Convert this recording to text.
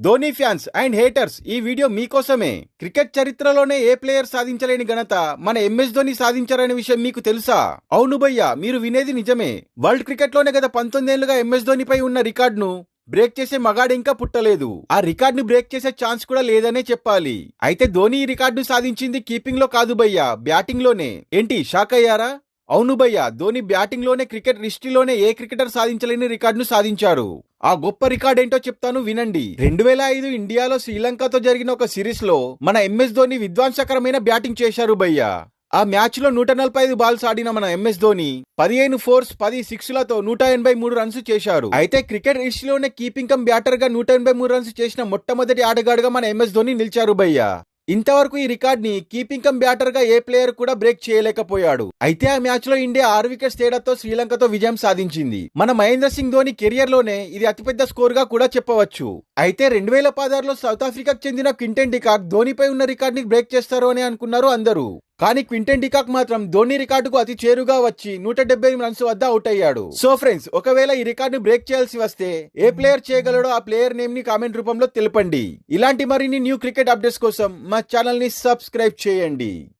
Dhoni fans and haters ఈ video మీకోసమే. Cricket చరిత్రలోనే ఏ ప్లేయర్ సాధించలేని ఘనత మన ఎంఎస్ ధోని సాధించారనే విషయం మీకు తెలుసా? అవును భయ్య మీరు వినేది నిజమే. వరల్డ్ క్రికెట్లోనే గత పంతొమ్మిదేళ్ళుగా ఎంఎస్ ధోనిపై ఉన్న రికార్డును బ్రేక్ చేసే మగాడు ఇంకా పుట్టలేదు. ఆ రికార్డును బ్రేక్ చేసే ఛాన్స్ కూడా లేదనే చెప్పాలి. అయితే ధోని ఈ రికార్డును సాధించింది కీపింగ్లో కాదు భయ్య బ్యాటింగ్లోనే ఏంటి షాక్ అయ్యారా? అవును భయ్య ధోని బ్యాటింగ్లోనే క్రికెట్ హిస్టరీలోనే ఏ క్రికెటర్ సాధించలేని రికార్డును సాధించారు. ఆ గొప్ప రికార్డ్ ఏంటో చెప్తాను వినండి. రెండు వేల ఐదు ఇండియాలో శ్రీలంకతో జరిగిన ఒక సిరీస్లో మన ఎంఎస్ ధోని విధ్వంసకరమైన బ్యాటింగ్ చేశారు భయ్య. ఆ మ్యాచ్లో నూట నలభై ఐదు బాల్స్ ఆడిన మన ఎంఎస్ ధోని పదిహేను ఫోర్స్ పది సిక్స్లతో నూట ఎనభై మూడు రన్స్ చేశారు. అయితే క్రికెట్ హిస్టరీలోనే కీపింగ్ కమ్ బ్యాటర్గా నూట ఎనభై మూడు రన్స్ చేసిన మొట్టమొదటి ఆటగాడుగా మన ఎంఎస్ ధోని నిలిచారు భయ్య. ఇంతవరకు ఈ రికార్డ్ని కీపింగ్ కమ్ బ్యాటర్గా ఏ ప్లేయర్ కూడా బ్రేక్ చేయలేకపోయాడు. అయితే ఆ మ్యాచ్లో ఇండియా ఆరు వికెట్స్ తేడాతో శ్రీలంకతో విజయం సాధించింది. మన మహేంద్ర సింగ్ ధోని కెరియర్లోనే ఇది అతిపెద్ద స్కోర్గా కూడా చెప్పవచ్చు. అయితే రెండు వేల పదహారులో సౌత్ ఆఫ్రికాకు చెందిన క్వింటెన్ డికాక్ ధోనిపై ఉన్న రికార్డ్ని బ్రేక్ చేస్తారు అని అనుకున్నారు అందరూ. కానీ క్వింటన్ డికాక్ మాత్రం ధోని రికార్డుకు అతి చేరుగా వచ్చి నూట డెబ్బై రన్స్ వద్ద అవుట్ అయ్యాడు. సో ఫ్రెండ్స్ ఒకవేళ ఈ రికార్డు బ్రేక్ చేయాల్సి వస్తే ఏ ప్లేయర్ చేయగలడో ఆ ప్లేయర్ నేమ్ని కామెంట్ రూపంలో తెలపండి. ఇలాంటి మరిన్ని న్యూ క్రికెట్ అప్డేట్స్ కోసం మా ఛానల్ని సబ్స్క్రైబ్ చేయండి.